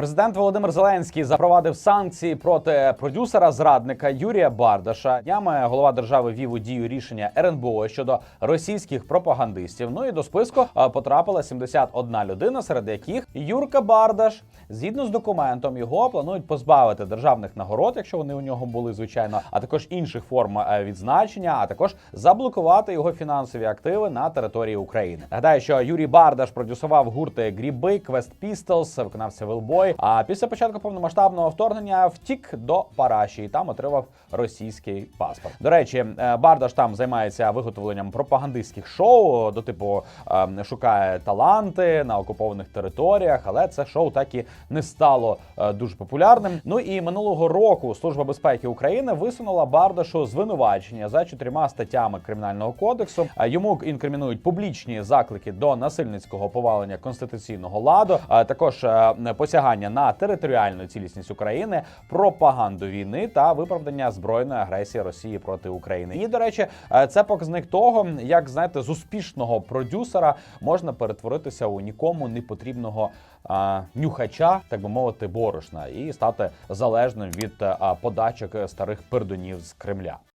Президент Володимир Зеленський запровадив санкції проти продюсера зрадника Юрія Бардаша. Днями голова держави вів у дію рішення РНБО щодо російських пропагандистів. Ну і до списку е, потрапила 71 людина, серед яких Юрка Бардаш. Згідно з документом, його планують позбавити державних нагород, якщо вони у нього були, звичайно, а також інших форм е, відзначення, а також заблокувати його фінансові активи на території України. Нагадаю, що Юрій Бардаш продюсував гурти Гріби, Квест Pistols, виконався Велбой. А після початку повномасштабного вторгнення втік до Параші і там отримав російський паспорт. До речі, е, Бардаш там займається виготовленням пропагандистських шоу до типу е, шукає таланти на окупованих територіях, але це шоу так і не стало е, дуже популярним. Ну і минулого року Служба безпеки України висунула Бардашу звинувачення за чотирма статтями кримінального кодексу. Йому інкримінують публічні заклики до насильницького повалення конституційного ладу, а також е, посягання на територіальну цілісність України, пропаганду війни та виправдання збройної агресії Росії проти України. І до речі, е, це показник того, як знаєте, з успішного продюсера можна перетворитися у нікому не потрібного а, нюхача, так би мовити, борошна, і стати залежним від е, а, подачок старих пердунів з Кремля.